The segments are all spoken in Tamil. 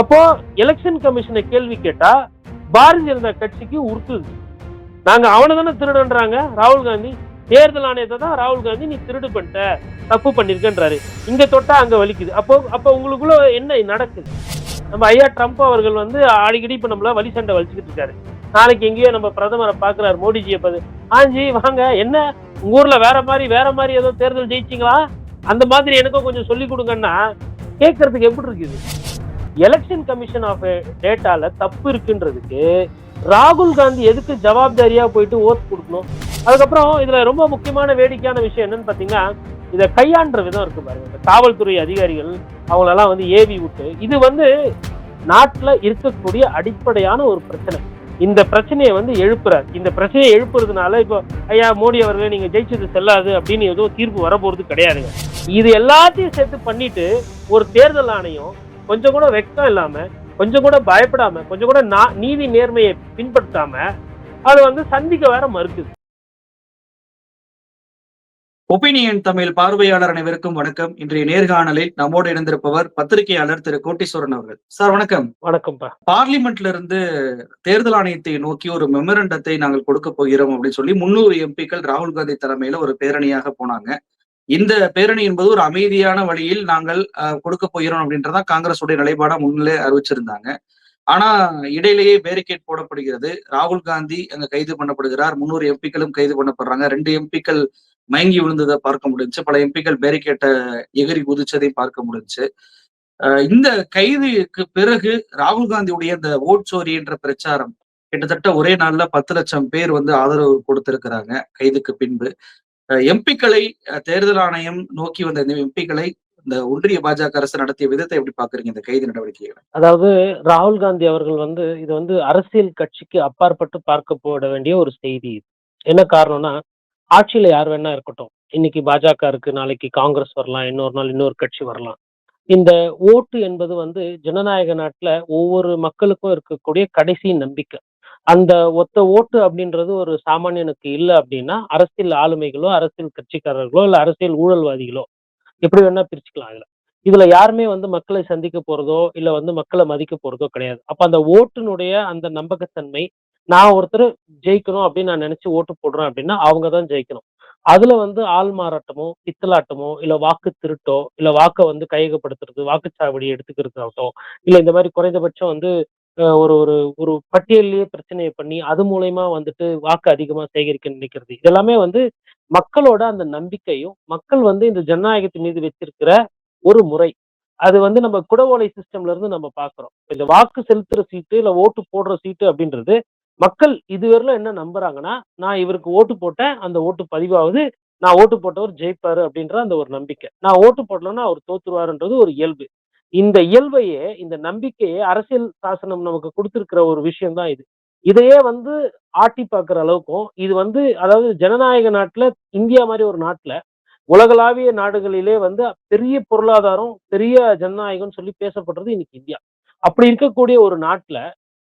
அப்போ எலெக்ஷன் கமிஷனை கேள்வி கேட்டா பாரதிய ஜனதா கட்சிக்கு உறுத்துது நாங்க அவனை தானே திருடன்றாங்க. ராகுல் காந்தி தேர்தல் ஆணையத்தை தான் ராகுல் காந்தி நீ திருடு பண்ணிட்ட தப்பு பண்ணிருக்கன்றாரு. இங்க தொட்டா அங்க வலிக்குது. அப்போ அப்போ உங்களுக்குள்ள என்ன நடக்குது? நம்ம ஐயா ட்ரம்ப் அவர்கள் வந்து அடிக்கடி இப்ப நம்மள வழி சண்டை வலிச்சுக்கிட்டு இருக்காரு. நாளைக்கு எங்கேயோ நம்ம பிரதமரை பாக்குறாரு மோடிஜியை பார்த்து ஆஞ்சி வாங்க. என்ன? உங்க ஊர்ல வேற மாதிரி வேற மாதிரி ஏதோ தேர்தல் ஜெயிச்சிங்களா? அந்த மாதிரி எனக்கும் கொஞ்சம் சொல்லி கொடுங்கன்னா கேட்கறதுக்கு எப்படி இருக்குது? எலெக்ஷன் கமிஷன் ஆஃப் டேட்டால தப்பு இருக்குன்றதுக்கு ராகுல் காந்தி எதுக்கு ஜவாப்தாரியா போயிட்டு ஓட் கொடுக்கணும்? அதுக்கப்புறம் இதுல ரொம்ப முக்கியமான வேடிக்கையான விஷயம் என்னன்னு பாத்தீங்கன்னா இதை கையாண்ட விதம் இருக்கு பாருங்க. இந்த காவல்துறை அதிகாரிகள் அவங்களெல்லாம் வந்து ஏவி விட்டு இது வந்து நாட்டில் இருக்கக்கூடிய அடிப்படையான ஒரு பிரச்சனை. இந்த பிரச்சனையை வந்து எழுப்புறார். இந்த பிரச்சனையை எழுப்புறதுனால இப்போ ஐயா மோடி அவர்களே நீங்க ஜெயிச்சது செல்லாது அப்படின்னு ஏதோ தீர்ப்பு வரப்போறது கிடையாதுங்க. இது எல்லாத்தையும் சேர்த்து பண்ணிட்டு ஒரு தேர்தல் ஆணையம் கொஞ்சம் கூட வெக்கம் இல்லாம கொஞ்சம் கூட பயப்படாம கொஞ்சம் கூட நீதி நேர்மையை பின்பற்றாம அது வந்து சந்திக்க வேற மறுக்குது. ஒப்பீனியன் தமிழ் பார்வையாளர் அனைவருக்கும் வணக்கம். இன்றைய நேர்காணலில் நம்மோடு இணைந்திருப்பவர் பத்திரிகையாளர் திரு கோட்டீஸ்வரன் அவர்கள். சார் வணக்கம். வணக்கம்ப்பா. பார்லிமெண்ட்ல இருந்து தேர்தல் ஆணையத்தை நோக்கி ஒரு மெமரண்டத்தை நாங்கள் கொடுக்க போகிறோம் அப்படின்னு சொல்லி முன்னூறு எம்பிக்கள் ராகுல் காந்தி தலைமையில ஒரு பேரணியாக போனாங்க. இந்த பேரணி என்பது ஒரு அமைதியான வழியில் நாங்கள் அஹ், கொடுக்க போகிறோம் அப்படின்றதான் காங்கிரஸுடைய நிலைப்பாடா முன்னிலே அறிவிச்சிருந்தாங்க. ஆனா இடையிலேயே பேரிகேட் போடப்படுகிறது. ராகுல் காந்தி அங்க கைது பண்ணப்படுகிறார். முன்னூறு எம்பிக்களும் கைது பண்ணப்படுறாங்க. ரெண்டு எம்பிக்கள் மயங்கி விழுந்ததை பார்க்க முடிஞ்சு பல எம்பிக்கள் பேரிகேட்டை எகிரி குதிச்சதையும் பார்க்க முடிஞ்சு. இந்த கைதுக்கு பிறகு ராகுல் காந்தியுடைய இந்த ஓட் சோரி என்ற பிரச்சாரம் கிட்டத்தட்ட ஒரே நாள்ல பத்து லட்சம் பேர் வந்து ஆதரவு கொடுத்திருக்கிறாங்க கைதுக்கு பின்பு. எம்பிக்களை தேர்தல் ஆணையம் நோக்கி வந்த இந்த எம்பிக்களை இந்த ஒன்றிய பாஜக அரசு நடத்திய விதத்தை எப்படி பாக்குறீங்க இந்த கைது நடவடிக்கைகளை. அதாவது ராகுல் காந்தி அவர்கள் வந்து இது வந்து அரசியல் கட்சிக்கு அப்பாற்பட்டு பார்க்க போட வேண்டிய ஒரு செய்தி இது. என்ன காரணம்னா ஆட்சியில யார் வேணா இருக்கட்டும். இன்னைக்கு பாஜக இருக்கு நாளைக்கு காங்கிரஸ் வரலாம் இன்னொரு நாள் இன்னொரு கட்சி வரலாம். இந்த ஓட்டு என்பது வந்து ஜனநாயக நாட்டுல ஒவ்வொரு மக்களுக்கும் இருக்கக்கூடிய கடைசி நம்பிக்கை. அந்த ஒத்த ஓட்டு அப்படின்றது ஒரு சாமானியனுக்கு இல்லை அப்படின்னா அரசியல் ஆளுமைகளோ அரசியல் கட்சிக்காரர்களோ இல்லை அரசியல் ஊழல்வாதிகளோ எப்படி வேணா பிரிச்சுக்கலாம் இதுல. இதுல யாருமே வந்து மக்களை சந்திக்க போறதோ இல்ல வந்து மக்களை மதிக்க போறதோ கிடையாது. அப்ப அந்த ஓட்டுனுடைய அந்த நம்பகத்தன்மை நான் ஒருத்தர் ஜெயிக்கணும் அப்படின்னு நான் நினைச்சு ஓட்டு போடுறேன் அப்படின்னா அவங்க தான் ஜெயிக்கணும். அதுல வந்து ஆள் மாறாட்டமோ பித்தலாட்டமோ இல்ல வாக்கு திருட்டோ இல்ல வாக்கை வந்து கையகப்படுத்துறது வாக்குச்சாவடி எடுத்துக்கிறது ஆகட்டும் இல்ல இந்த மாதிரி குறைந்தபட்சம் வந்து ஒரு ஒரு ஒரு பட்டியல்லையே பிரச்சனையை பண்ணி அது மூலயமா வந்துட்டு வாக்கு அதிகமா சேகரிக்க நினைக்கிறது. இதெல்லாமே வந்து மக்களோட அந்த நம்பிக்கையும் மக்கள் வந்து இந்த ஜனநாயகத்தின் மீது வச்சிருக்கிற ஒரு முறை. அது வந்து நம்ம குடவோலை சிஸ்டம்ல இருந்து நம்ம பாக்குறோம். இந்த வாக்கு செலுத்துற சீட்டு இல்ல ஓட்டு போடுற சீட்டு அப்படின்றது மக்கள் இதுவரையிலும் என்ன நம்புறாங்கன்னா நான் இவருக்கு ஓட்டு போட்டேன் அந்த ஓட்டு பதிவாகுது. நான் ஓட்டு போட்டவர் ஜெயிப்பாரு அப்படின்ற அந்த ஒரு நம்பிக்கை. நான் ஓட்டு போடலன்னா அவர் தோத்துருவாருன்றது ஒரு இயல்பு. இந்த இயல்பையே இந்த நம்பிக்கையே அரசியல் சாசனம் நமக்கு கொடுத்திருக்கிற ஒரு விஷயம் தான் இது. இதையே வந்து ஆட்டி பார்க்குற அளவுக்கும் இது வந்து அதாவது ஜனநாயக நாட்டில் இந்தியா மாதிரி ஒரு நாட்டில் உலகளாவிய நாடுகளிலே வந்து பெரிய பொருளாதாரம் பெரிய ஜனநாயகம்னு சொல்லி பேசப்படுறது இன்னைக்கு இந்தியா. அப்படி இருக்கக்கூடிய ஒரு நாட்டில்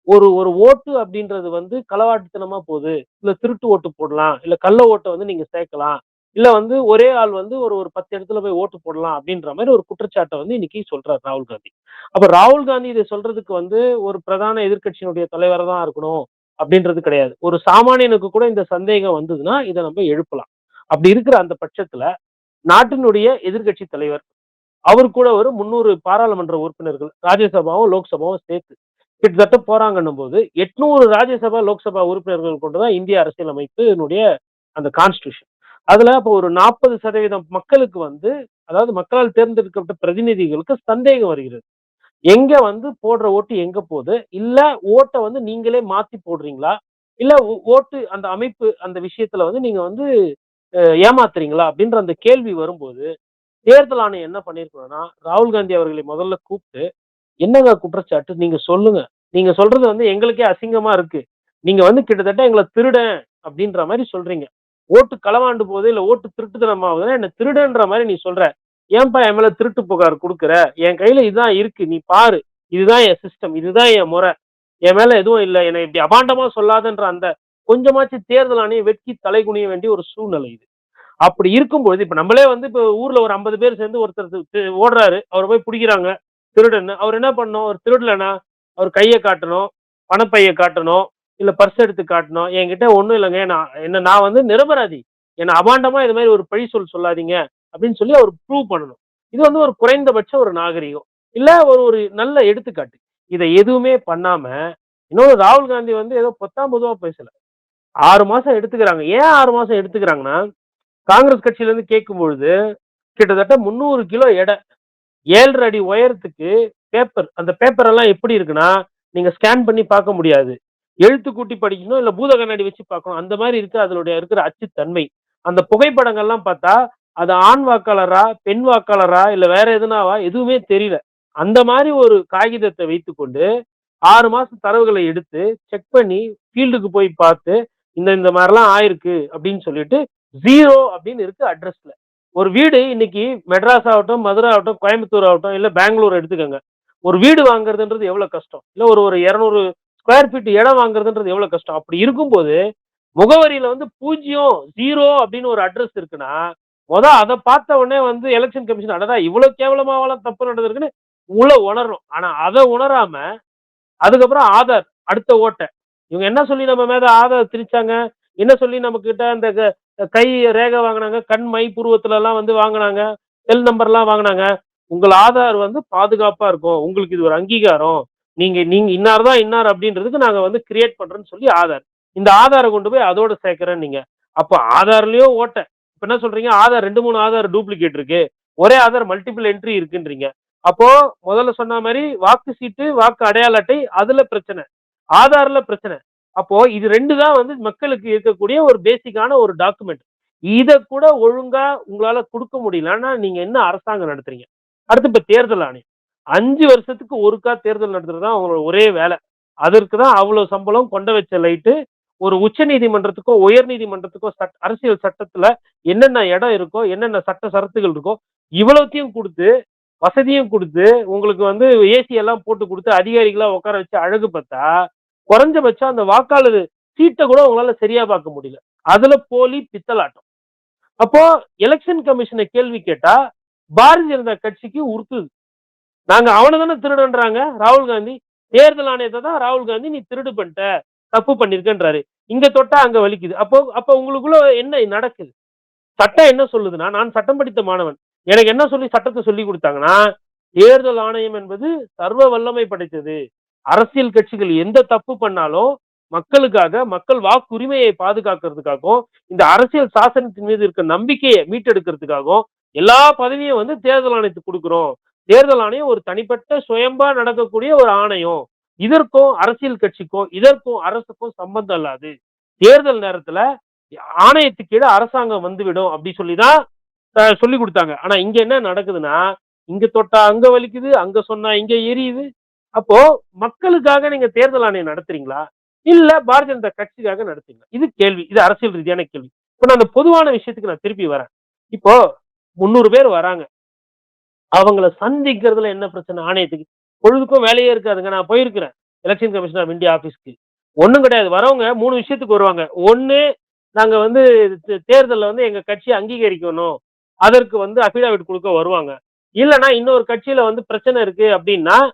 ஒரு ஒரு ஓட்டு அப்படின்றது வந்து களவாட்டுத்தனமா போகுது. இல்லை திருட்டு ஓட்டு போடலாம் இல்லை கள்ள ஓட்டை வந்து நீங்கள் சேர்க்கலாம். இல்ல வந்து ஒரே ஆள் வந்து ஒரு ஒரு பத்து இடத்துல போய் ஓட்டு போடலாம் அப்படின்ற மாதிரி ஒரு குற்றச்சாட்டை வந்து இன்னைக்கு சொல்றாரு ராகுல் காந்தி. அப்ப ராகுல் காந்தி இதை சொல்றதுக்கு வந்து ஒரு பிரதான எதிர்க்கட்சியினுடைய தலைவரை தான் இருக்கணும் அப்படின்றது கிடையாது. ஒரு சாமானியனுக்கு கூட இந்த சந்தேகம் வந்ததுன்னா இதை நம்ம எழுப்பலாம். அப்படி இருக்கிற அந்த பட்சத்துல நாட்டினுடைய எதிர்க்கட்சி தலைவர் அவர் கூட ஒரு முந்நூறு பாராளுமன்ற உறுப்பினர்கள் ராஜ்யசபாவும் லோக்சபாவும் சேர்த்து கிட்டத்தட்ட போறாங்கன்னும் போது எட்நூறு ராஜ்யசபா லோக்சபா உறுப்பினர்கள் கொண்டுதான் இந்திய அரசியலமைப்பினுடைய அந்த கான்ஸ்டியூஷன் அதுல அப்போ ஒரு நாற்பது சதவீதம் மக்களுக்கு வந்து அதாவது மக்களால் தேர்ந்தெடுக்கப்பட்ட பிரதிநிதிகளுக்கு சந்தேகம் வருகிறது. எங்க வந்து போடுற ஓட்டு எங்க போகுது? இல்ல ஓட்டை வந்து நீங்களே மாத்தி போடுறீங்களா? இல்ல ஓட்டு அந்த அமைப்பு அந்த விஷயத்துல வந்து நீங்க வந்து ஏமாத்துறீங்களா? அப்படின்ற அந்த கேள்வி வரும்போது தேர்தல் ஆணையம் என்ன பண்ணிருக்கணும்னா ராகுல் காந்தி அவர்களை முதல்ல கூப்பிட்டு என்னங்க குற்றச்சாட்டு? நீங்க சொல்லுங்க. நீங்க சொல்றது வந்து எங்களுக்கே அசிங்கமா இருக்கு. நீங்க வந்து கிட்டத்தட்ட எங்களை திருடன் அப்படின்ற மாதிரி சொல்றீங்க. ஓட்டு களவாண்டு போகுது இல்லை ஓட்டு திருட்டுத்தனம் ஆகுதுன்னா என்ன திருடன்ற மாதிரி நீ சொல்ற. ஏன்பா என் மேல திருட்டு புகார் கொடுக்குற? என் கையில இதுதான் இருக்கு நீ பாரு. இதுதான் என் சிஸ்டம் இதுதான் என் முறை. என் மேல எதுவும் இல்லை. என்னை இப்படி அபாண்டமா சொல்லாதன்ற அந்த கொஞ்சமாச்சு தேர்தல் ஆணையம் வெட்கி தலை குனிய வேண்டிய ஒரு சூழ்நிலை இது. அப்படி இருக்கும்பொழுது இப்ப நம்மளே வந்து இப்ப ஊர்ல ஒரு ஐம்பது பேர் சேர்ந்து ஒருத்தர் ஓடுறாரு. அவரை போய் பிடிக்கிறாங்க. திருடன்னு. அவர் என்ன பண்ணணும்? ஒரு திருடலனா அவர் கையை காட்டணும் பணப்பையை காட்டணும். இல்ல பர்ஸ் எடுத்து காட்டணும். என்கிட்ட ஒண்ணும் இல்லைங்க. நான் என்ன நான் வந்து நிரபராதி. என்ன அபாண்டமா இது மாதிரி ஒரு பழி சொல் சொல்லாதீங்க அப்படின்னு சொல்லி அவர் ப்ரூவ் பண்ணணும். இது வந்து ஒரு குறைந்தபட்ச ஒரு நாகரிகம். இல்ல ஒரு ஒரு நல்ல எடுத்துக்காட்டு. இதை எதுவுமே பண்ணாம இன்னொரு ராகுல் காந்தி வந்து ஏதோ பத்தாம் பொதுவா பேசல. ஆறு மாசம் எடுத்துக்கிறாங்க. ஏன் ஆறு மாசம் எடுத்துக்கிறாங்கன்னா காங்கிரஸ் கட்சியில இருந்து கேட்கும் பொழுது கிட்டத்தட்ட முந்நூறு கிலோ எடை ஏழரை அடி உயரத்துக்கு பேப்பர் அந்த பேப்பர் எல்லாம் எப்படி இருக்குன்னா நீங்க ஸ்கேன் பண்ணி பார்க்க முடியாது. எழுத்து கூட்டி படிக்கணும் இல்ல பூத கண்ணாடி வச்சு பார்க்கணும். அந்த மாதிரி இருக்கு அதனுடைய இருக்கிற அச்சுத்தன்மை. அந்த புகைப்படங்கள்லாம் பார்த்தா அது ஆண் வாக்காளரா பெண் வாக்காளரா இல்ல வேற எதுனாவா எதுவுமே தெரியல. அந்த மாதிரி ஒரு காகிதத்தை வைத்துக்கொண்டு ஆறு மாசம் தரவுகளை எடுத்து செக் பண்ணி ஃபீல்டுக்கு போய் பார்த்து இந்த இந்த மாதிரிலாம் ஆயிருக்கு அப்படின்னு சொல்லிட்டு ஜீரோ அப்படின்னு இருக்கு அட்ரஸ்ல ஒரு வீடு இன்னைக்கு மெட்ராஸ் ஆகட்டும் மதுரை ஆகட்டும் கோயம்புத்தூர் ஆகட்டும் இல்ல பெங்களூர் எடுத்துக்கோங்க. ஒரு வீடு வாங்குறதுன்றது எவ்வளவு கஷ்டம்? இல்ல ஒரு ஒரு இரநூறு ஸ்கொயர் ஃபீட் இடம் வாங்குறதுன்றது எவ்வளவு கஷ்டம்? அப்படி இருக்கும்போது முகவரியில வந்து பூஜ்ஜியம் ஜீரோ அப்படின்னு ஒரு அட்ரஸ் இருக்குன்னா முத அதை பார்த்த உடனே வந்து எலெக்ஷன் கமிஷன் அடதா இவ்வளவு கேவலமாவெல்லாம் தப்பு நடந்திருக்குன்னு உள்ள உணரணும். ஆனா அதை உணராம அதுக்கப்புறம் ஆதார் அடுத்த ஓட்டை. இவங்க என்ன சொல்லி நம்ம மேல ஆதார் திரிச்சாங்க? என்ன சொல்லி நம்ம கிட்ட அந்த க- கை ரேகை வாங்கினாங்க? கண் மை புருவத்துல எல்லாம் வந்து வாங்கினாங்க? செல் நம்பர்லாம் வாங்கினாங்க? உங்கள் ஆதார் வந்து பாதுகாப்பா இருக்கும். உங்களுக்கு இது ஒரு அங்கீகாரம். நீங்க நீங்க இன்னார் தான் இன்னார் அப்படின்றதுக்கு நாங்க வந்து கிரியேட் பண்றோம்னு சொல்லி ஆதார். இந்த ஆதாரை கொண்டு போய் அதோட சேர்க்கிறேன் நீங்க. அப்போ ஆதார்லயோ ஓட்டை இப்ப என்ன சொல்றீங்க? ஆதார் ரெண்டு மூணு ஆதார் டூப்ளிகேட் இருக்கு. ஒரே ஆதார் மல்டிபிள் என்ட்ரி இருக்குன்றீங்க. அப்போ முதல்ல சொன்ன மாதிரி வாக்கு சீட்டு வாக்கு அடையாள அட்டை அதுல பிரச்சனை. ஆதார்ல பிரச்சனை. அப்போ இது ரெண்டு தான் வந்து மக்களுக்கு இருக்கக்கூடிய ஒரு பேசிக்கான ஒரு டாக்குமெண்ட் இதை கூட ஒழுங்கா உங்களால கொடுக்க முடியலன்னா நீங்க என்ன அரசாங்கம் நடத்துறீங்க? அடுத்து இப்ப தேர்தல் ஆணையம். அஞ்சு வருஷத்துக்கு ஒருக்கா தேர்தல் நடத்துறது தான் அவங்களோட ஒரே வேலை. அதற்கு தான் அவ்வளவு சம்பளம் கொண்ட வச்ச லைட்டு. ஒரு உச்ச நீதிமன்றத்துக்கோ உயர் நீதிமன்றத்துக்கோ சட் அரசியல் சட்டத்துல என்னென்ன இடம் இருக்கோ என்னென்ன சட்ட சரத்துகள் இருக்கோ இவ்வளவுத்தையும் கொடுத்து வசதியும் கொடுத்து உங்களுக்கு வந்து ஏசி எல்லாம் போட்டு கொடுத்து அதிகாரிகளா உட்கார வச்சு அழகு பார்த்தா குறைஞ்சபட்சம் அந்த வாக்காளர் சீட்டை கூட உங்களால சரியா பார்க்க முடியல. அதுல போலி பித்தலாட்டம். அப்போ எலெக்ஷன் கமிஷனை கேள்வி கேட்டா பாரதிய ஜனதா கட்சிக்கு உறுத்துது நாங்க அவனை தானே திருடன்றாங்க? ராகுல் காந்தி. தேர்தல் ஆணையத்தை தான் ராகுல் காந்தி நீ திருடு பண்ணிட்ட தப்பு பண்ணிருக்கன்றாரு. இங்க தொட்டா அங்க வலிக்குது. அப்போ அப்ப உங்களுக்குள்ள என்ன நடக்குது? சட்டம் என்ன சொல்லுதுன்னா நான் சட்டம் படித்த மாணவன். எனக்கு என்ன சொல்லி சட்டத்தை சொல்லி கொடுத்தாங்கன்னா தேர்தல் ஆணையம் என்பது சர்வ வல்லமை படைத்தது. அரசியல் கட்சிகள் எந்த தப்பு பண்ணாலும் மக்களுக்காக மக்கள் வாக்குரிமையை பாதுகாக்கிறதுக்காகவும் இந்த அரசியல் சாசனத்தின் மீது இருக்க நம்பிக்கையை மீட்டெடுக்கிறதுக்காகவும் எல்லா பதவியும் வந்து தேர்தல் ஆணையத்துக்கு கொடுக்குறோம். தேர்தல் ஆணையம் ஒரு தனிப்பட்ட சுயம்பா நடக்கக்கூடிய ஒரு ஆணையம். இதற்கும் அரசியல் கட்சிக்கும் இதற்கும் அரசுக்கும் சம்பந்தம் இல்லாது. தேர்தல் நேரத்துல ஆணையத்துக்கு கீழே அரசாங்கம் வந்துவிடும் அப்படி சொல்லிதான் சொல்லி கொடுத்தாங்க. ஆனா இங்க என்ன நடக்குதுன்னா இங்க தொட்டா அங்க வலிக்குது அங்க சொன்னா இங்க எரியுது. அப்போ மக்களுக்காக நீங்க தேர்தல் ஆணையம் நடத்துறீங்களா? இல்ல பாரதிய ஜனதா கட்சிக்காக நடத்துறீங்களா? இது கேள்வி. இது அரசியல் ரீதியான கேள்வி. இப்போ நான் அந்த பொதுவான விஷயத்துக்கு நான் திருப்பி வரேன். இப்போ முந்நூறு பேர் வராங்க. அவங்கள சந்திக்கிறதுல என்ன பிரச்சனை? ஆணையத்துக்கு. பொழுதுக்கும் வேலையே இருக்காதுங்க. நான் போயிருக்கிறேன். எலெக்ஷன் கமிஷன் ஆஃப் இந்தியா ஆஃபீஸ்க்கு ஒன்றும் கிடையாது. வரவங்க மூணு விஷயத்துக்கு வருவாங்க. ஒன்று நாங்கள் வந்து தே- வந்து எங்கள் கட்சியை அங்கீகரிக்கணும். அதற்கு வந்து அஃபிடாவிட் கொடுக்க வருவாங்க. இல்லைன்னா இன்னொரு கட்சியில் வந்து பிரச்சனை இருக்கு அப்படின்னா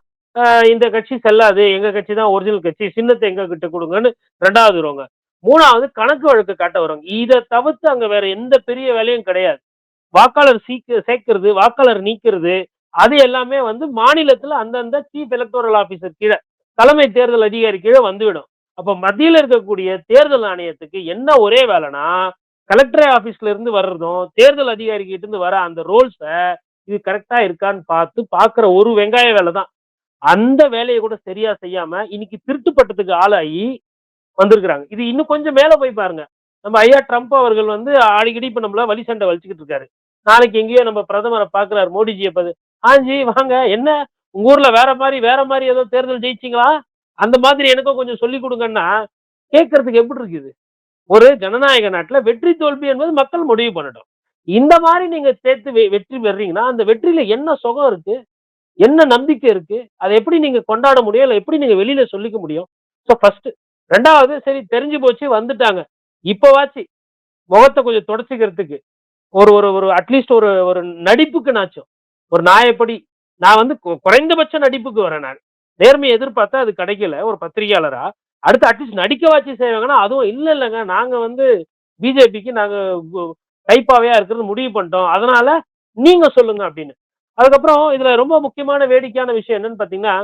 இந்த கட்சி செல்லாது. எங்கள் கட்சி தான் ஒரிஜினல் கட்சி. சின்னத்தை எங்க கிட்ட கொடுங்கன்னு ரெண்டாவது வருவாங்க. மூணாவது கணக்கு வழக்கு காட்ட வருவாங்க. இதை தவிர்த்து அங்கே வேற எந்த பெரிய வேலையும் கிடையாது. வாக்காளர் சீக்க சேர்க்கிறது வாக்காளர் நீக்கிறது அது எல்லாமே வந்து மாநிலத்துல அந்தந்த சீஃப் எலக்டோரல் ஆபீசர் கீழே தலைமை தேர்தல் அதிகாரி கீழே வந்துவிடும். அப்ப மத்தியில இருக்கக்கூடிய தேர்தல் ஆணையத்துக்கு என்ன ஒரே வேலைனா கலெக்டர் ஆபீஸ்ல இருந்து வர்றதும் தேர்தல் அதிகாரி கிட்ட இருந்து வர அந்த ரோல்ஸை இது கரெக்டா இருக்கான்னு பார்த்து பார்க்குற ஒரு வெங்காய வேலை தான். அந்த வேலையை கூட சரியா செய்யாம இன்னைக்கு திருட்டுப்பட்டதுக்கு ஆளாகி வந்திருக்கிறாங்க. இது இன்னும் கொஞ்சம் மேல போய் பாருங்க. நம்ம ஐயா ட்ரம்ப் அவர்கள் வந்து அடிக்கடி இப்போ நம்மள வழி சண்டை வலிச்சுக்கிட்டு இருக்காரு. நாளைக்கு எங்கேயோ நம்ம பிரதமரை பார்க்குறாரு மோடிஜியை பார்த்து ஆஞ்சி வாங்க என்ன? உங்க ஊர்ல வேற மாதிரி வேற மாதிரி ஏதோ தேர்தல் ஜெயிச்சிங்களா? அந்த மாதிரி எனக்கும் கொஞ்சம் சொல்லி கொடுங்கன்னா கேட்கறதுக்கு எப்படி இருக்குது? ஒரு ஜனநாயக நாட்டில் வெற்றி தோல்வி என்பது மக்கள் முடிவு பண்ணட்டும். இந்த மாதிரி நீங்க சேர்த்து வெ- வெற்றி பெறீங்கன்னா அந்த வெற்றியில என்ன சுகம் இருக்கு? என்ன நம்பிக்கை இருக்கு? அதை எப்படி நீங்க கொண்டாட முடியும்? இல்லை எப்படி நீங்க வெளியில சொல்லிக்க முடியும்? ஸோ ஃபர்ஸ்ட் ரெண்டாவது சரி தெரிஞ்சு போச்சு வந்துட்டாங்க. இப்போவாச்சு முகத்தை கொஞ்சம் தொடச்சிக்கிறதுக்கு ஒரு ஒரு ஒரு அட்லீஸ்ட் ஒரு ஒரு நடிப்புக்கு நாச்சும் ஒரு நாயப்படி நான் வந்து குறைந்தபட்ச நடிப்புக்கு வரேன் நான். நேர்மையை எதிர்பார்த்தா அது கிடைக்கல ஒரு பத்திரிகையாளரா. அடுத்து அட்லீஸ்ட் நடிக்க செய்வாங்கன்னா அதுவும் இல்லை இல்லைங்க. நாங்க வந்து பிஜேபிக்கு நாங்க கைப்பாவையா இருக்கிறது முடிவு பண்ணிட்டோம். அதனால நீங்க சொல்லுங்க அப்படின்னு. அதுக்கப்புறம் இதுல ரொம்ப முக்கியமான வேடிக்கையான விஷயம் என்னன்னு பாத்தீங்கன்னா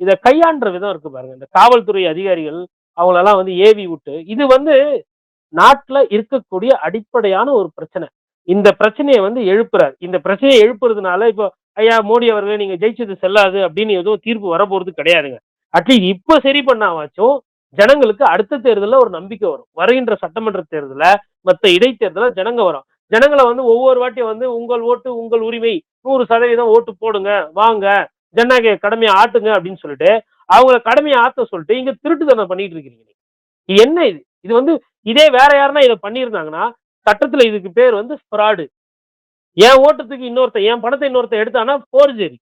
இதை கையாண்ட விதம் இருக்கு பாருங்க. இந்த காவல்துறை அதிகாரிகள் அவங்களெல்லாம் வந்து ஏவி விட்டு இது வந்து நாட்டுல இருக்கக்கூடிய அடிப்படையான ஒரு பிரச்சனை. இந்த பிரச்சனையை வந்து எழுப்புறாரு. இந்த பிரச்சனையை எழுப்புறதுனால இப்போ ஐயா மோடி அவர்களே நீங்க ஜெயிச்சது செல்லாது அப்படின்னு எதுவும் தீர்ப்பு வரப்போறது கிடையாதுங்க. அட்லீஸ்ட் இப்ப சரி பண்ணாவாச்சும் ஜனங்களுக்கு அடுத்த தேர்தலில் ஒரு நம்பிக்கை வரும். வருகின்ற சட்டமன்ற தேர்தல மற்ற இடைத்தேர்தல ஜனங்க வரும். ஜனங்களை வந்து ஒவ்வொரு வாட்டியும் வந்து உங்கள் ஓட்டு உங்கள் உரிமை நூறு சதவீதம் ஓட்டு போடுங்க வாங்க ஜனநாயக கடமையை ஆட்டுங்க அப்படின்னு சொல்லிட்டு அவங்கள கடமையை ஆத்த சொல்லிட்டு இங்க திருட்டுத்தனம் பண்ணிட்டு இருக்கிறீங்க என்ன இது? இது வந்து இதே வேற யாருன்னா இதை பண்ணியிருந்தாங்கன்னா சட்டத்துல இதுக்கு பேர் வந்து ஃப்ராடு என் ஓட்டத்துக்கு இன்னொருத்தன் என் பணத்தை இன்னொருத்த எடுத்தானா போர்ஜரி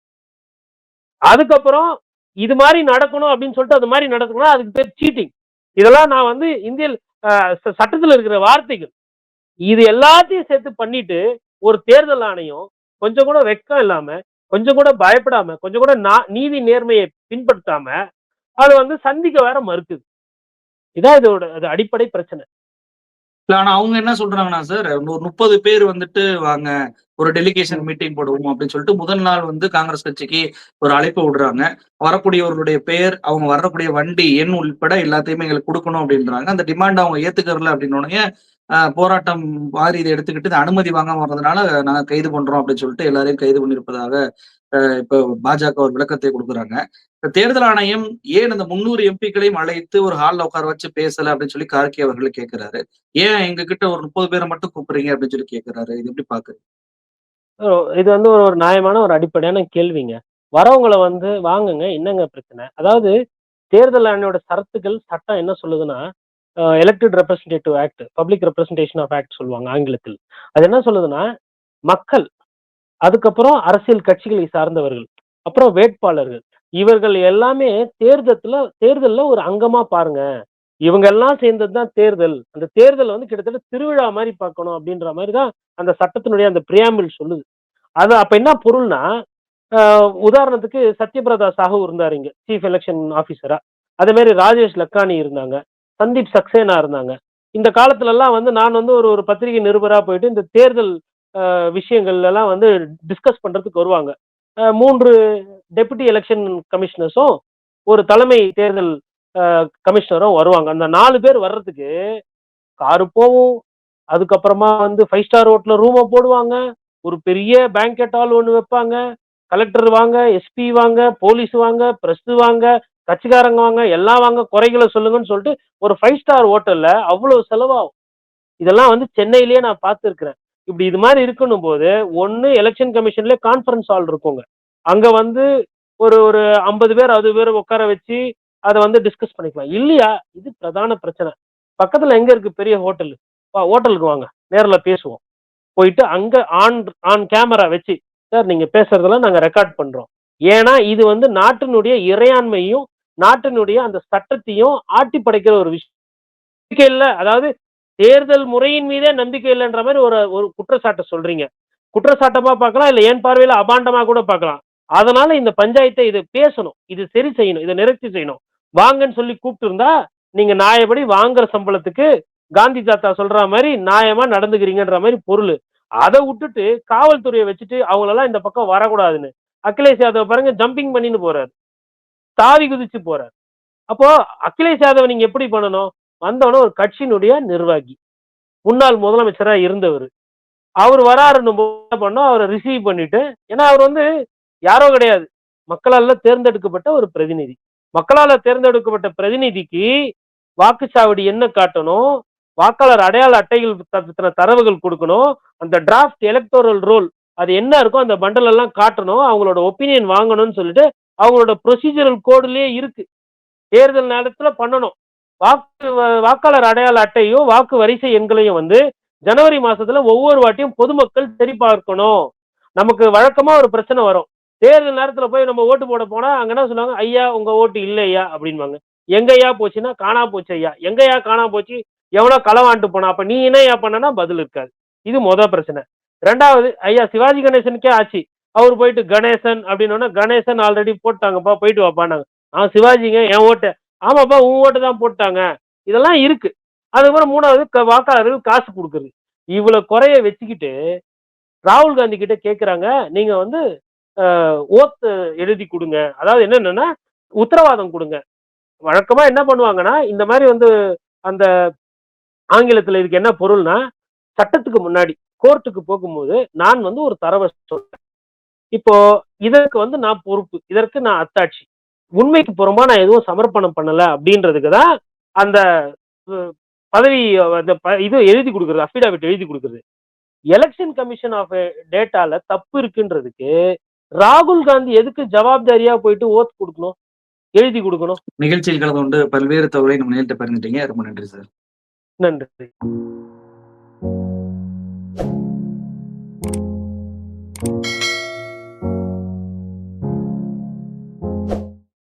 அதுக்கப்புறம் இது மாதிரி நடக்கணும் அப்படின்னு சொல்லிட்டு அது மாதிரி நடக்கணும் அதுக்கு பேர் சீட்டிங் இதெல்லாம் நான் வந்து இந்திய சட்டத்தில் ச- இருக்கிற வார்த்தைகள். இது எல்லாத்தையும் சேர்த்து பண்ணிட்டு ஒரு தேர்தல் ஆணையம் கொஞ்சம் கூட வெக்கம் இல்லாம கொஞ்சம் கூட பயப்படாம கொஞ்சம் கூட நீதி நேர்மையை பின்பற்றாம அது வந்து சந்திக்க வேற மறுக்குது. இதான் இதோட அது அடிப்படை பிரச்சனை. இல்ல ஆனா அவங்க என்ன சொல்றாங்கன்னா சார் ஒரு முப்பது பேர் வந்துட்டு வாங்க. ஒரு டெலிகேஷன் மீட்டிங் போடுவோம் அப்படின்னு சொல்லிட்டு முதல் நாள் வந்து காங்கிரஸ் கட்சிக்கு ஒரு அழைப்பு விடுறாங்க. வரக்கூடியவர்களுடைய பெயர் அவங்க வரக்கூடிய வண்டி எண் உள்பட எல்லாத்தையுமே எங்களுக்கு கொடுக்கணும் அப்படின்றாங்க. அந்த டிமாண்ட் அவங்க ஏத்துக்கறல அப்படின்னு போராட்டம் மாதிரி இதை எடுத்துக்கிட்டு இந்த அனுமதி வாங்காம வர்றதுனால நாங்க கைது பண்றோம் அப்படின்னு சொல்லிட்டு எல்லாரையும் கைது பண்ணியிருப்பதாக இப்போ பாஜக ஒரு விளக்கத்தை கொடுக்குறாங்க. தேர்தல் ஆணையம் ஏன் அந்த முன்னூறு எம்பிக்களையும் அழைத்து ஒரு ஹால்ல உட்கார வச்சு பேசல அப்படின்னு சொல்லி கார்கே அவர்கள் கேட்கிறாரு ஏன் எங்க கிட்ட ஒரு முப்பது பேரை மட்டும் கூப்பிடுறீங்க அப்படின்னு சொல்லி கேக்குறாரு. இது எப்படி பாக்குறீங்க? இது வந்து ஒரு ஒரு நியாயமான ஒரு அடிப்படையான கேள்விங்க. வரவங்களை வந்து வாங்குங்க என்னங்க பிரச்சனை? அதாவது தேர்தல் ஆணையோட சரத்துகள் சட்டம் என்ன சொல்லுதுன்னா elected representative act public representation of act சொல்லுவாங்க ஆங்கிலத்தில். அது என்ன சொல்லுதுன்னா மக்கள் அதுக்கப்புறம் அரசியல் கட்சிகளை சார்ந்தவர்கள் அப்புறம் வேட்பாளர்கள். இவர்கள் எல்லாமே தேர்தலில் தேர்தலில் ஒரு அங்கமா பாருங்க. இவங்க எல்லாம் சேர்ந்தது தான் தேர்தல். அந்த தேர்தல் வந்து கிட்டத்தட்ட திருவிழா மாதிரி பார்க்கணும் அப்படின்ற மாதிரி தான் அந்த சட்டத்தினுடைய அந்த பிரியாம்பிள் சொல்லுது. அது அப்ப என்ன பொருள்னா உதாரணத்துக்கு சத்யபிரதா சாஹூ இருந்தாரு இங்க சீஃப் எலெக்ஷன் ஆஃபீஸரா அதே மாதிரி ராஜேஷ் லக்கானி இருந்தாங்க சந்தீப் சக்சேனா இருந்தாங்க. இந்த காலத்துல எல்லாம் வந்து நான் வந்து ஒரு ஒரு பத்திரிகை நிருபரா போயிட்டு இந்த தேர்தல் விஷயங்கள் எல்லாம் வந்து டிஸ்கஸ் பண்றதுக்கு வருவாங்க. மூன்று டெபுட்டி எலெக்ஷன் கமிஷனர்ஸும் ஒரு தலைமை தேர்தல் கமிஷனரும் வருவாங்க. அந்த நாலு பேர் வர்றதுக்கு காரு போகும் அதுக்கப்புறமா வந்து ஃபைவ் ஸ்டார் ஹோட்டல்ல ரூமை போடுவாங்க ஒரு பெரிய பேங்கெட் ஹால் ஒன்று வைப்பாங்க. கலெக்டர் வாங்க எஸ்பி வாங்க போலீஸ் வாங்க பிரஸ் வாங்க கட்சிக்காரங்க வாங்க எல்லாம் வாங்க குறைகளை சொல்லுங்கன்னு சொல்லிட்டு ஒரு ஃபைவ் ஸ்டார் ஹோட்டல்ல அவ்வளவு செலவாகும். இதெல்லாம் வந்து சென்னையிலேயே நான் பார்த்துருக்குறேன். இப்படி இது மாதிரி இருக்கணும் போது ஒன்று எலெக்ஷன் கமிஷன்ல கான்ஃபரன்ஸ் ஹால் இருக்குங்க. அங்க வந்து ஒரு ஒரு ஐம்பது பேர் அறுபது பேர் உட்கார வச்சு அதை வந்து டிஸ்கஸ் பண்ணிக்கலாம். இல்லையா? இது பிரதான பிரச்சனை. பக்கத்துல எங்க இருக்கு? பெரிய ஹோட்டல் ஹோட்டலுக்கு வாங்க. நேரில் பேசுவோம். போயிட்டு அங்க ஆன் ஆன் கேமரா வச்சு சார் நீங்க பேசுறதெல்லாம் நாங்க ரெக்கார்ட் பண்றோம். ஏன்னா இது வந்து நாட்டினுடைய இறையாண்மையும் நாட்டினுடைய அந்த சட்டத்தையும் ஆட்டி படைக்கிற ஒரு விஷயம். நம்பிக்கை இல்லை. அதாவது தேர்தல் முறையின் மீதே நம்பிக்கை இல்லைன்ற மாதிரி ஒரு ஒரு குற்றச்சாட்டை சொல்றீங்க. குற்றச்சாட்டமா பார்க்கலாம் இல்ல என் பார்வையில அபாண்டமா கூட பார்க்கலாம். அதனால இந்த பஞ்சாயத்தை இதை பேசணும். இது சரி செய்யணும். இதை நிறுத்தி செய்யணும். வாங்கன்னு சொல்லி கூப்பிட்டு இருந்தா நீங்க நியாயப்படி வாங்குற சம்பளத்துக்கு காந்தி தாத்தா சொல்ற மாதிரி நியாயமா நடந்துக்கிறீங்கன்ற மாதிரி பொருள். அதை விட்டுட்டு காவல்துறையை வச்சுட்டு அவங்களெல்லாம் இந்த பக்கம் வரக்கூடாதுன்னு. அகிலேஷ் யாதவ் பாருங்க ஜம்பிங் பண்ணின்னு போறாரு. தாவி குதிச்சு போறாரு. அப்போ அகிலேஷ் யாதவ் நீங்க எப்படி பண்ணணும்? வந்தவன ஒரு கட்சியினுடைய நிர்வாகி. முன்னாள் முதலமைச்சரா இருந்தவர். அவர் வராருன்னு பண்ணோம்? அவரை ரிசீவ் பண்ணிட்டு ஏன்னா அவர் வந்து யாரோ கிடையாது. மக்களால தேர்ந்தெடுக்கப்பட்ட ஒரு பிரதிநிதி. மக்களால தேர்ந்தெடுக்கப்பட்ட பிரதிநிதிக்கு வாக்குச்சாவடி என்ன காட்டணும்? வாக்காளர் அடையாள அட்டைகள் பத்தின தரவுகள் கொடுக்கணும். அந்த டிராஃப்ட் எலக்டோரல் ரோல் அது என்ன இருக்கோ அந்த பண்டல் எல்லாம் காட்டணும். அவங்களோட ஒப்பீனியன் வாங்கணும்னு சொல்லிட்டு அவங்களோட ப்ரொசீஜரல் கோடுலயே இருக்கு. தேர்தல் நேரத்துல பண்ணணும். வாக்கு வாக்காளர் அடையாள அட்டையும் வாக்கு வரிசை எண்களையும் வந்து ஜனவரி மாசத்துல ஒவ்வொரு வாட்டியும் பொதுமக்கள் சரி பார்க்கணும் நமக்கு வழக்கமா ஒரு பிரச்சனை வரும். தேர்தல் நேரத்துல போய் நம்ம ஓட்டு போட போனா அங்க என்ன சொல்லுவாங்க? ஐயா உங்க ஓட்டு இல்லையா? அப்படின்பாங்க எங்கய்யா போச்சுன்னா காணா போச்சு ஐயா. எங்கய்யா காணா போச்சு? எவ்வளோ களவாண்டு போனா? அப்ப நீ என்ன ஏன் பண்ணனா? பதில் இருக்காது. இது முத பிரச்சனை. ரெண்டாவது ஐயா சிவாஜி கணேசனுக்கே ஆச்சு. அவர் போயிட்டு கணேசன் அப்படின்னோடனே கணேசன் ஆல்ரெடி போட்டாங்கப்பா போயிட்டு வாப்பானாங்க ஆ சிவாஜிங்க என் ஓட்டு. ஆமாப்பா உன் ஓட்டு தான் போட்டாங்க. இதெல்லாம் இருக்கு. அதுக்கப்புறம் மூணாவது க- வாக்காளர்கள் காசு கொடுக்குறது. இவ்வளவு குறைய வச்சுக்கிட்டு ராகுல் காந்தி கிட்ட கேக்குறாங்க நீங்க வந்து ஓத்து எழுதி கொடுங்க. அதாவது என்னென்னா உத்தரவாதம் கொடுங்க. வழக்கமா என்ன பண்ணுவாங்கன்னா இந்த மாதிரி வந்து அந்த ஆங்கிலத்துல இதுக்கு என்ன பொருள்னா சட்டத்துக்கு முன்னாடி கோர்ட்டுக்கு போகும்போது நான் வந்து ஒரு தரவை சொல்றேன். இப்போ இதற்கு வந்து நான் பொறுப்பு இதற்கு நான் அத்தாட்சி. உண்மைக்கு புறமா நான் எதுவும் சமர்ப்பணம் பண்ணல அப்படின்றதுக்கு தான் அந்த பதவி அந்த இது எழுதி கொடுக்குறது அஃபிடாவிட் எழுதி கொடுக்குறது. எலெக்ஷன் கமிஷன் ஆஃப் டேட்டால தப்பு இருக்குன்றதுக்கு ராகுல் காந்தி எதுக்கு ஜவாப்தாரியா போயிட்டு ஓத் கொடுக்கணும் எழுதி கொடுக்கணும்? நிகழ்ச்சியில் கலந்து கொண்டு பல்வேறு தகவலை நம்ம நேரிட்ட பகிர்ந்துட்டீங்க. ரொம்ப நன்றி சார். நன்றி.